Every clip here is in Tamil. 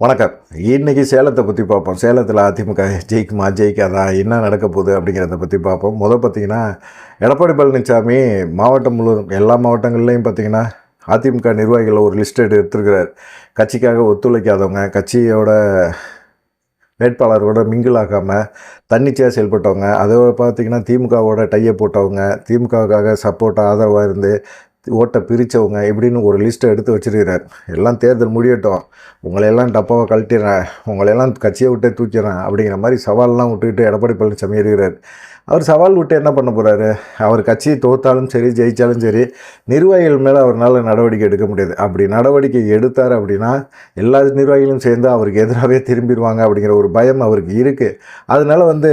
வணக்கம். இன்னைக்கு சேலத்தை பற்றி பார்ப்போம். சேலத்தில் அதிமுக ஜெயிக்குமா ஜெயிக்காதா என்ன நடக்க போகுது அப்படிங்கிறத பற்றி பார்ப்போம். முதல் பார்த்தீங்கன்னா எடப்பாடி பழனிசாமி மாவட்டம் முழுவதும் எல்லா மாவட்டங்கள்லேயும் பார்த்தீங்கன்னா அதிமுக நிர்வாகிகளை ஒரு லிஸ்ட் எடுத்துருக்கிறார். கட்சிக்காக ஒத்துழைக்காதவங்க கட்சியோட வேட்பாளரோட மிங்கிள் ஆகாமல் தன்னிச்சையாக செயல்பட்டவங்க அதை பார்த்தீங்கன்னா திமுகவோட டையை போட்டவங்க திமுகவுக்காக சப்போர்ட் ஆதரவாக இருந்து ஓட்டை பிரித்தவங்க இப்படின்னு ஒரு லிஸ்ட்டை எடுத்து வச்சிருக்கிறார். எல்லாம் தேர்தல் முடியட்டும். உங்களையெல்லாம் டப்பாவை கழட்டிடுறேன். உங்களையெல்லாம் கட்சியை விட்டே தூக்கிறேன் அப்படிங்கிற மாதிரி சவால்லாம் விட்டுக்கிட்டு எடப்பாடி பழனிசாமி இருக்கிறார் அவர் சவால் விட்டு என்ன பண்ண போகிறாரு அவர் கட்சியை தோத்தாலும் சரி ஜெயித்தாலும் சரி நிர்வாகிகள் மேலே அவரால் நடவடிக்கை எடுக்க முடியாது. அப்படி நடவடிக்கை எடுத்தார் அப்படின்னா எல்லா நிர்வாகிகளும் சேர்ந்து அவருக்கு எதிராகவே திரும்பிடுவாங்க அப்படிங்கிற ஒரு பயம் அவருக்கு இருக்குது அதனால் வந்து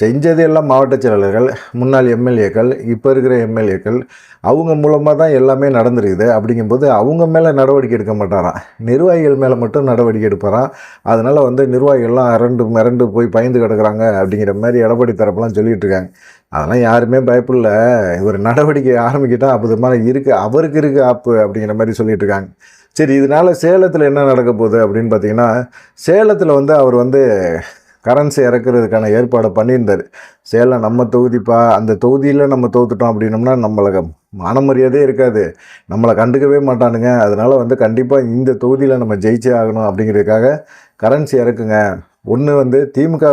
செஞ்சது எல்லாம் மாவட்ட செயலாளர்கள் முன்னாள் எம்எல்ஏக்கள் இப்போ இருக்கிற எம்எல்ஏக்கள் அவங்க மூலமாக தான் எல்லாமே நடந்துருக்குது. அப்படிங்கும்போது அவங்க மேலே நடவடிக்கை எடுக்க மாட்டாராம். நிர்வாகிகள் மேலே மட்டும் நடவடிக்கை எடுப்பாராம். அதனால் வந்து நிர்வாகிகள்லாம் அரண்டு மிரண்டு போய் பயந்து கிடக்குறாங்க அப்படிங்கிற மாதிரி எடப்பாடி தரப்பெல்லாம் சொல்லிகிட்டு இருக்காங்க. அதெல்லாம் யாருமே பயப்படல. இவர் நடவடிக்கை ஆரம்பிக்கிட்டால் அப்போ மாதிரி இருக்குது அவருக்கு இருக்குது ஆப்பு அப்படிங்கிற மாதிரி சொல்லிகிட்டு இருக்காங்க. சரி இதனால் சேலத்தில் என்ன நடக்க போகுது அப்படின்னு பார்த்தீங்கன்னா சேலத்தில் வந்து அவர் வந்து கரன்சி இறக்குறதுக்கான ஏற்பாடை பண்ணியிருந்தார். சேலம் நம்ம தொகுதிப்பா அந்த தொகுதியில் நம்ம தோத்துட்டோம் அப்படின்னம்னா நம்மளுக்கு மனமரியாதையே இருக்காது. நம்மளை கண்டுக்கவே மாட்டானுங்க. அதனால் வந்து கண்டிப்பாக இந்த தொகுதியில் நம்ம ஜெயிச்சே ஆகணும் அப்படிங்கிறதுக்காக கரன்சி இறக்குங்க. ஒன்று வந்து திமுக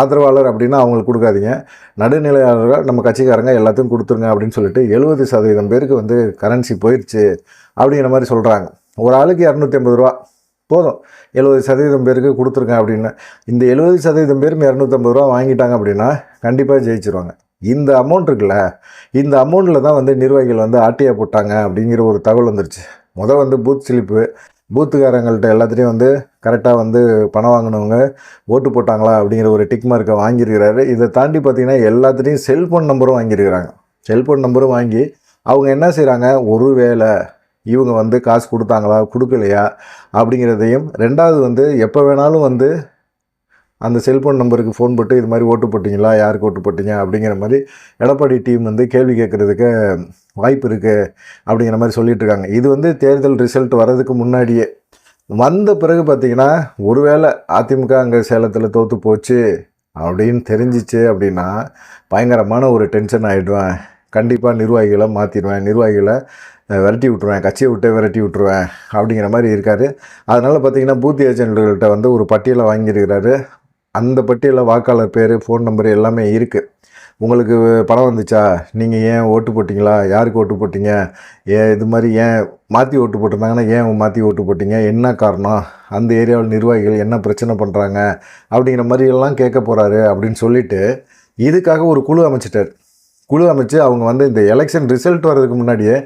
ஆதரவாளர் அப்படின்னா அவங்களுக்கு கொடுக்காதீங்க. நடுநிலையாளர்கள் நம்ம கட்சிக்காரங்க எல்லாத்தையும் கொடுத்துருங்க அப்படின்னு சொல்லிட்டு எழுபது சதவீதம் பேருக்கு வந்து கரன்சி போயிடுச்சு அப்படிங்கிற மாதிரி சொல்கிறாங்க ஒரு ஆளுக்கு இரநூத்தி ஐம்பது ரூபா போதும். எழுபது சதவீதம் பேருக்கு கொடுத்துருக்கேன் அப்படின்னு. இந்த எழுபது சதவீதம் பேரும் இரநூத்தம்பது ரூபா வாங்கிட்டாங்க அப்படின்னா கண்டிப்பாக ஜெயிச்சிருவாங்க. இந்த அமௌண்ட் இருக்குல்ல இந்த அமௌண்ட்டில் தான் வந்து நிர்வாகிகள் வந்து ஆட்டியா போட்டாங்க அப்படிங்கிற ஒரு தகவல் வந்துருச்சு. முதல் வந்து பூத் ஸ்லிப்பு பூத்துக்காரங்கள்ட்ட எல்லாத்துலேயும் வந்து கரெக்டாக வந்து பணம் வாங்கினவங்க ஓட்டு போட்டாங்களா அப்படிங்கிற ஒரு டிக் மார்க்கை வாங்கியிருக்கிறாரு. இதை தாண்டி பார்த்தீங்கன்னா எல்லாத்துலேயும் செல்ஃபோன் நம்பரும் வாங்கியிருக்கிறாங்க. செல்ஃபோன் நம்பரும் வாங்கி அவங்க என்ன செய்கிறாங்க ஒரு வேளை இவங்க வந்து காசு கொடுத்தாங்களா கொடுக்கலையா அப்படிங்கிறதையும் ரெண்டாவது வந்து எப்போ வேணாலும் வந்து அந்த செல்ஃபோன் நம்பருக்கு ஃபோன் போட்டு இது மாதிரி ஓட்டு போட்டிங்களா யாருக்கு ஓட்டு போட்டிங்க அப்படிங்கிற மாதிரி எடப்பாடி டீம் வந்து கேள்வி கேட்குறதுக்கு வாய்ப்பு இருக்குது அப்படிங்கிற மாதிரி சொல்லிகிட்ருக்காங்க இது வந்து தேர்தல் ரிசல்ட் வர்றதுக்கு முன்னாடியே வந்த பிறகு பார்த்தீங்கன்னா ஒருவேளை அதிமுக அங்கே சேலத்தில் தோற்று போச்சு அப்படின்னு தெரிஞ்சிச்சு அப்படின்னா பயங்கரமான ஒரு டென்ஷன் ஆகிடுவேன் கண்டிப்பாக நிர்வாகிகளை மாற்றிடுவேன் நிர்வாகிகளை விரட்டி விட்ருவேன் கட்சியை விட்டு விரட்டி விட்ருவேன் அப்படிங்கிற மாதிரி இருக்கார். அதனால் பார்த்திங்கன்னா பூத்தி ஏஜென்ட்கள்கிட்ட வந்து ஒரு பட்டியலை வாங்கியிருக்கிறாரு. அந்த பட்டியலில் வாக்காளர் பேர் ஃபோன் நம்பர் எல்லாமே இருக்குது உங்களுக்கு பணம் வந்துச்சா? நீங்கள் ஏன் ஓட்டு போட்டிங்களா? யாருக்கு ஓட்டு போட்டிங்க? ஏன் இது மாதிரி ஏன் மாற்றி ஓட்டு போட்டிருந்தாங்கன்னா ஏன் மாற்றி ஓட்டு போட்டிங்க? என்ன காரணம்? அந்த ஏரியாவில் நிர்வாகிகள் என்ன பிரச்சனை பண்ணுறாங்க அப்படிங்கிற மாதிரி எல்லாம் கேட்க போகிறாரு அப்படின்னு சொல்லிவிட்டு இதுக்காக ஒரு குழு அமைச்சிட்டார். குழு அமைச்சு அவங்க வந்து இந்த எலெக்ஷன் ரிசல்ட் வர்றதுக்கு முன்னாடியே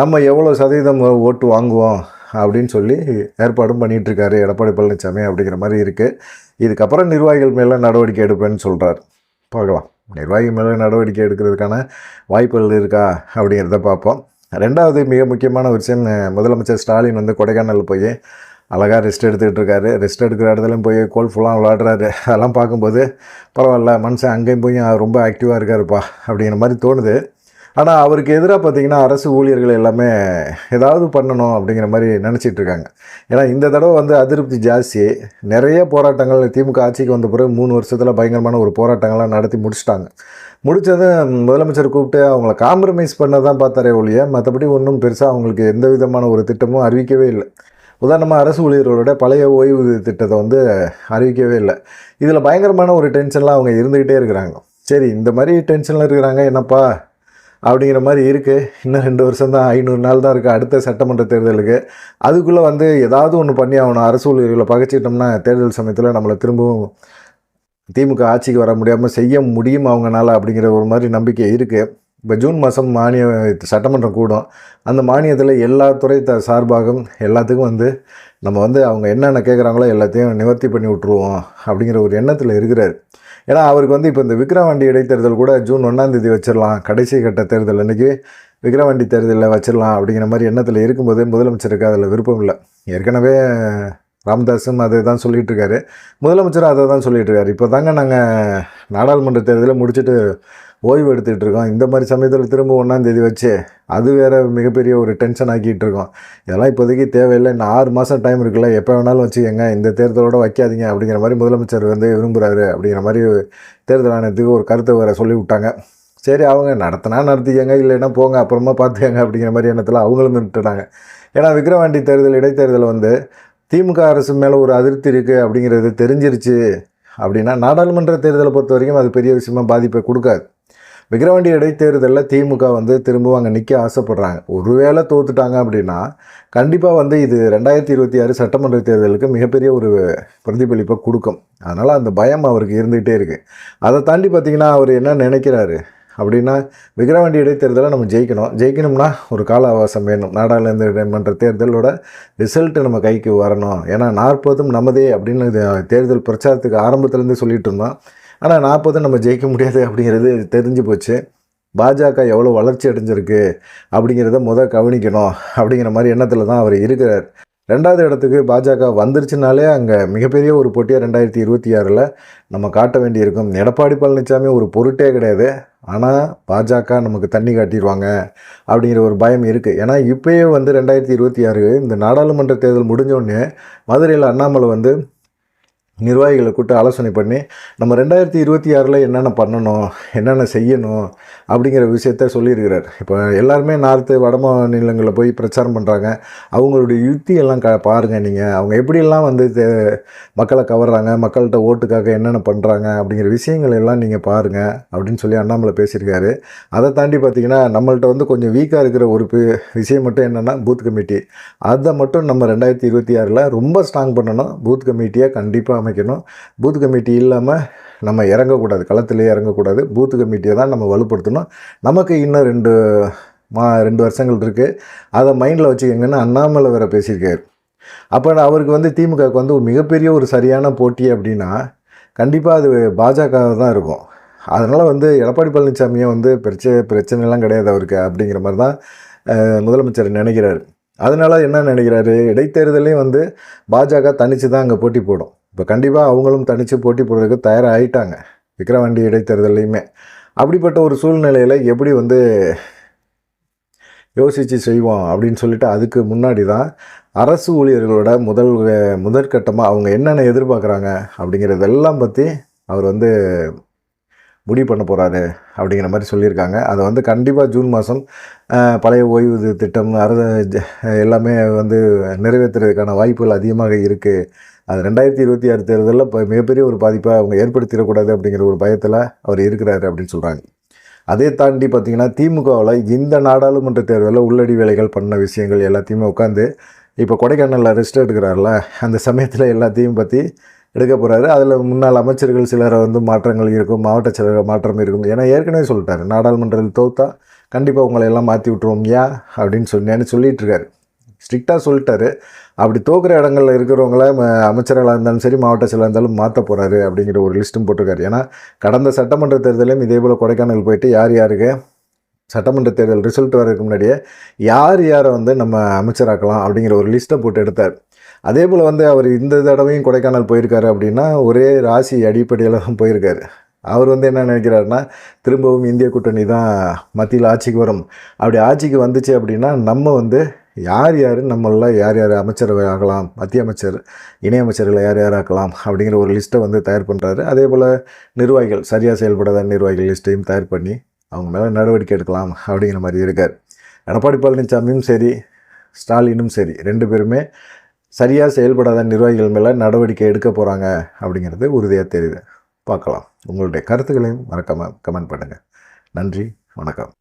நம்ம எவ்வளோ சதவீதம் ஓட்டு வாங்குவோம் அப்படின்னு சொல்லி ஏற்பாடும் பண்ணிகிட்ருக்காரு எடப்பாடி பழனிசாமி அப்படிங்கிற மாதிரி இருக்குது இதுக்கப்புறம் நிர்வாகிகள் மேலே நடவடிக்கை எடுப்பேன்னு சொல்கிறார் பார்க்கலாம். நிர்வாகி மேலே நடவடிக்கை எடுக்கிறதுக்கான வாய்ப்புகள் இருக்கா அப்படிங்கிறத பார்ப்போம். ரெண்டாவது மிக முக்கியமான விஷயம் முதலமைச்சர் ஸ்டாலின் வந்து கொடைக்கானல் போய் அழகாக ரெஸ்ட் எடுத்துக்கிட்டு இருக்காரு ரெஸ்ட் எடுக்கிற இடத்துலையும் போய் கோல் ஃபுல்லாக விளாடுறாரு அதெல்லாம் பார்க்கும்போது பரவாயில்ல மனுஷன் அங்கேயும் போய் ரொம்ப ஆக்டிவாக இருக்காருப்பா அப்படிங்கிற மாதிரி தோணுது. ஆனால் அவருக்கு எதிராக பார்த்திங்கன்னா அரசு ஊழியர்கள் எல்லாமே ஏதாவது பண்ணணும் அப்படிங்கிற மாதிரி நினச்சிட்டு இருக்காங்க. ஏன்னா இந்த தடவை வந்து அதிருப்தி ஜாஸ்தி. நிறைய போராட்டங்கள் திமுக ஆட்சிக்கு வந்த பிறகு மூணு வருஷத்தில் பயங்கரமான ஒரு போராட்டங்கள்லாம் நடத்தி முடிச்சிட்டாங்க. முடித்ததும் முதலமைச்சர் கூப்பிட்டு அவங்கள காம்ப்ரமைஸ் பண்ண தான் பார்த்தாரே ஒழிய மற்றபடி ஒன்றும் பெருசாக அவங்களுக்கு எந்த விதமான ஒரு திட்டமும் அறிவிக்கவே இல்லை. உதாரணமாக அரசு ஊழியர்களோட பழைய ஓய்வு திட்டத்தை வந்து அறிவிக்கவே இல்லை. இதில் பயங்கரமான ஒரு டென்ஷன்லாம் அவங்க இருந்துக்கிட்டே இருக்கிறாங்க. சரி இந்த மாதிரி டென்ஷனில் இருக்கிறாங்க என்னப்பா? அப்படிங்கிற மாதிரி இருக்குது இன்னும் ரெண்டு வருஷம் தான் ஐநூறு நாள் தான் இருக்குது அடுத்த சட்டமன்ற தேர்தலுக்கு. அதுக்குள்ளே வந்து ஏதாவது ஒன்று பண்ணி ஆகணும். அரசு ஊழியர்களை பகைச்சிட்டோம்னா தேர்தல் சமயத்தில் நம்மளை திரும்பவும் திமுக ஆட்சிக்கு வர முடியாமல் செய்ய முடியும் அவங்கனால அப்படிங்கிற ஒரு மாதிரி நம்பிக்கை இருக்குது இப்போ ஜூன் மாதம் மானிய சட்டமன்றம் கூடும். அந்த மானியத்தில் எல்லா துறை த சார்பாகவும் எல்லாத்துக்கும் வந்து நம்ம வந்து அவங்க என்னென்ன கேட்குறாங்களோ எல்லாத்தையும் நிவர்த்தி பண்ணி விட்ருவோம் அப்படிங்கிற ஒரு எண்ணத்தில் இருக்கிறார். ஏன்னா அவருக்கு வந்து இப்போ இந்த விக்ரவாண்டி இடைத்தேர்தல் கூட ஜூன் ஒன்றாந்தேதி வச்சிடலாம். கடைசி கட்ட தேர்தல் அன்றைக்கி விக்ரவாண்டி தேர்தலில் வச்சிடலாம் அப்படிங்கிற மாதிரி எண்ணத்தில் இருக்கும்போது முதலமைச்சருக்கு அதில் விருப்பம் இல்லை. ஏற்கனவே ராமதாஸும் அதை தான் சொல்லிகிட்டு இருக்காரு. முதலமைச்சரும் அதை தான் சொல்லிகிட்டு இருக்காரு. இப்போ தாங்க நாங்கள் நாடாளுமன்ற தேர்தலை முடிச்சுட்டு ஓய்வு எடுத்துகிட்டு இருக்கோம் இந்த மாதிரி சமயத்தில் திரும்ப ஒன்றாந்தேதி வச்சு அது வேறு மிகப்பெரிய ஒரு டென்ஷன் ஆக்கிட்டு இருக்கோம் இதெல்லாம் இப்போதைக்கு தேவையில்லை. இன்னும் ஆறு மாதம் டைம் இருக்குல்ல. எப்போ வேணாலும் வச்சுக்கோங்க இந்த தேர்தலோடு வைக்காதீங்க அப்படிங்கிற மாதிரி முதலமைச்சர் வந்து விரும்புகிறாரு அப்படிங்கிற மாதிரி தேர்தல் ஆணையத்துக்கு ஒரு கருத்தை வேறு சொல்லி விட்டாங்க சரி அவங்க நடத்தினா நடத்திக்கங்க இல்லைன்னா போங்க அப்புறமா பார்த்துக்கங்க அப்படிங்கிற மாதிரி எண்ணத்தில் அவங்களும் நின்றுட்டாங்க. ஏன்னா விக்ரவாண்டி தேர்தல் இடைத்தேர்தல் வந்து திமுக அரசு மேலே ஒரு அதிருப்தி இருக்குது அப்படிங்கிறது தெரிஞ்சிருச்சு அப்படின்னா நாடாளுமன்ற தேர்தலை பொறுத்த வரைக்கும் அது பெரிய விஷயமா பாதிப்பை கொடுக்காது. விக்கிரவாண்டி இடைத்தேர்தலில் திமுக வந்து திரும்பவும் அங்கே நிற்க ஆசைப்படுறாங்க. ஒருவேளை தோத்துட்டாங்க அப்படின்னா கண்டிப்பாக வந்து இது ரெண்டாயிரத்தி இருபத்தி ஆறு சட்டமன்ற தேர்தலுக்கு மிகப்பெரிய ஒரு பிரதிபலிப்பை கொடுக்கும். அதனால் அந்த பயம் அவருக்கு இருந்துகிட்டே இருக்குது அதை தாண்டி பார்த்திங்கன்னா அவர் என்ன நினைக்கிறாரு அப்படின்னா விக்கிரவாண்டி இடைத்தேர்தலை நம்ம ஜெயிக்கணும். ஜெயிக்கணும்னா ஒரு கால அவகாசம் வேணும். நாடாளுமன்ற தேர்தலோட ரிசல்ட்டு நம்ம கைக்கு வரணும். ஏன்னா நாற்பதும் நமதே அப்படின்னு தேர்தல் பிரச்சாரத்துக்கு ஆரம்பத்துலேருந்து சொல்லிட்டு இருந்தோம். ஆனால் நாற்பது நம்ம ஜெயிக்க முடியாது அப்படிங்கிறது தெரிஞ்சு போச்சு. பாஜக எவ்வளோ வளர்ச்சி அடைஞ்சிருக்கு அப்படிங்கிறத முதல் கவனிக்கணும் அப்படிங்கிற மாதிரி எண்ணத்தில் தான் அவர் இருக்கிறார். ரெண்டாவது இடத்துக்கு பாஜக வந்துருச்சுனாலே அங்கே மிகப்பெரிய ஒரு போட்டியாக ரெண்டாயிரத்தி இருபத்தி ஆறில் நம்ம காட்ட வேண்டியிருக்கும். எடப்பாடி பழனிசாமி ஒரு பொருட்டே கிடையாது. ஆனால் பாஜக நமக்கு தண்ணி காட்டிடுவாங்க அப்படிங்கிற ஒரு பயம் இருக்குது ஏன்னா இப்போயே வந்து ரெண்டாயிரத்தி இருபத்தி ஆறு இந்த நாடாளுமன்ற தேர்தல் முடிஞ்சோடனே மதுரையில் அண்ணாமலை வந்து நிர்வாகிகளை கூட்டு ஆலோசனை பண்ணி நம்ம ரெண்டாயிரத்தி இருபத்தி ஆறில் என்னென்ன பண்ணணும் என்னென்ன செய்யணும் அப்படிங்கிற விஷயத்த சொல்லியிருக்கிறார். இப்போ எல்லாருமே நார்த்து வட மாநிலங்களில் போய் பிரச்சாரம் பண்ணுறாங்க அவங்களுடைய யுக்தியெல்லாம் க பாருங்கள் நீங்கள் அவங்க எப்படியெல்லாம் வந்து மக்களை கவர்றாங்க மக்கள்கிட்ட ஓட்டுக்காக என்னென்ன பண்ணுறாங்க அப்படிங்கிற விஷயங்கள் எல்லாம் நீங்கள் பாருங்கள் அப்படின்னு சொல்லி அண்ணாமலை பேசியிருக்காரு. அதை தாண்டி பார்த்தீங்கன்னா நம்மள்கிட்ட வந்து கொஞ்சம் வீக்காக இருக்கிற ஒரு விஷயம் மட்டும் என்னென்னா பூத் கமிட்டி. அதை மட்டும் நம்ம ரெண்டாயிரத்தி இருபத்தி ஆறில் ரொம்ப ஸ்ட்ராங் பண்ணணும். பூத் கமிட்டியை கண்டிப்பாக அமைக்கணும். பூத் கமிட்டி இல்லாமல் நம்ம இறங்கக்கூடாது. களத்திலே இறங்கக்கூடாது. பூத் கமிட்டியை தான் நம்ம வலுப்படுத்தணும். நமக்கு இன்னும் ரெண்டு மா ரெண்டு வருஷங்கள் இருக்குது அதை மைண்டில் வச்சுக்கோங்கன்னு அண்ணாமலை வேறு பேசியிருக்காரு. அப்போ அவருக்கு வந்து திமுகவுக்கு வந்து மிகப்பெரிய ஒரு சரியான போட்டி அப்படின்னா கண்டிப்பாக அது பாஜக தான் இருக்கும். அதனால் வந்து எடப்பாடி பழனிசாமியை வந்து பிரச்சனை பிரச்சனைலாம் கிடையாது அவருக்கு அப்படிங்கிற மாதிரி தான் முதலமைச்சர் நினைக்கிறாரு. அதனால் என்ன நினைக்கிறாரு? இடைத்தேர்தலையும் வந்து பாஜக தனித்து தான் அங்கே போட்டி போடும். இப்போ கண்டிப்பாக அவங்களும் தனித்து போட்டி போடுறதுக்கு தயாராகிட்டாங்க விக்ரவாண்டி இடைத்தேர்தலையுமே அப்படிப்பட்ட ஒரு சூழ்நிலையில் எப்படி வந்து யோசித்து செய்வோம் அப்படின்னு சொல்லிட்டு அதுக்கு முன்னாடி தான் அரசு ஊழியர்களோட முதல் முதற்கட்டமாக அவங்க என்னென்ன எதிர்பார்க்குறாங்க அப்படிங்கிறதெல்லாம் பற்றி அவர் வந்து முடிவு பண்ண போகிறாரு அப்படிங்கிற மாதிரி சொல்லியிருக்காங்க. அதை வந்து கண்டிப்பாக ஜூன் மாதம் பழைய ஓய்வு திட்டம் அரசு எல்லாமே வந்து நிறைவேற்றுறதுக்கான வாய்ப்புகள் அதிகமாக இருக்குது அது ரெண்டாயிரத்தி இருபத்தி ஆறு தேர்தலில் இப்போ மிகப்பெரிய ஒரு பாதிப்பை அவங்க ஏற்படுத்திடக்கூடாது அப்படிங்கிற ஒரு பயத்தில் அவர் இருக்கிறாரு அப்படின்னு சொல்கிறாங்க அதே தாண்டி பார்த்திங்கன்னா திமுகவில் இந்த நாடாளுமன்ற தேர்தலில் உள்ளடி வேலைகள் பண்ண விஷயங்கள் எல்லாத்தையுமே உட்காந்து இப்போ கொடைக்கானலில் ரெஸ்ட் எடுக்கிறார்ல அந்த சமயத்தில் எல்லாத்தையும் பற்றி எடுக்க போகிறாரு அதில் முன்னாள் அமைச்சர்கள் சிலரை வந்து மாற்றங்கள் இருக்கும் மாவட்ட சிலர் மாற்றம் இருக்கும். ஏன்னா ஏற்கனவே சொல்லிட்டாரு நாடாளுமன்றத்தில் தோத்தா கண்டிப்பாக உங்களை எல்லாம் மாற்றி விட்ருவோம் ஏன் அப்படின்னு சொல்லி சொல்லிகிட்டு இருக்காரு. ஸ்ட்ரிக்டாக சொல்லிட்டாரு. அப்படி தோக்குற இடங்களில் இருக்கிறவங்கள அமைச்சர்களாக இருந்தாலும் சரி மாவட்ட செயலாக இருந்தாலும் மாற்ற போகிறாரு அப்படிங்கிற ஒரு லிஸ்ட்டும் போட்டிருக்காரு. ஏன்னா கடந்த சட்டமன்ற தேர்தலையும் இதே போல் கொடைக்கானல் போயிட்டு யார் யாருக்கு சட்டமன்ற தேர்தல் ரிசல்ட் வரதுக்கு முன்னாடியே யார் யாரை வந்து நம்ம அமைச்சராக்கலாம் அப்படிங்கிற ஒரு லிஸ்ட்டை போட்டு எடுத்தார். அதே போல் வந்து அவர் இந்த தடவையும் கொடைக்கானல் போயிருக்காரு அப்படின்னா ஒரே ராசி அடிப்படையில் தான் போயிருக்காரு. அவர் வந்து என்ன நினைக்கிறாருன்னா திரும்பவும் இந்திய கூட்டணி தான் மத்தியில் ஆட்சிக்கு வரும். அப்படி ஆட்சிக்கு வந்துச்சு அப்படின்னா நம்ம வந்து யார் யார் நம்மளால் யார் யார் அமைச்சரவை ஆகலாம் மத்திய அமைச்சர் இணையமைச்சர்களை யார் யார் ஆக்கலாம் அப்படிங்கிற ஒரு லிஸ்ட்டை வந்து தயார் பண்ணுறாரு அதே போல் நிர்வாகிகள் சரியாக செயல்படாத நிர்வாகிகள் லிஸ்ட்டையும் தயார் பண்ணி அவங்க மேலே நடவடிக்கை எடுக்கலாம் அப்படிங்கிற மாதிரி இருக்கார். எடப்பாடி பழனிசாமியும் சரி ஸ்டாலினும் சரி ரெண்டு பேருமே சரியாக செயல்படாத நிர்வாகிகள் மேலே நடவடிக்கை எடுக்க போகிறாங்க அப்படிங்கிறது உறுதியாக தெரியுது. பார்க்கலாம். உங்களுடைய கருத்துக்களையும் மறக்காமல் கமெண்ட் பண்ணுங்கள் நன்றி வணக்கம்.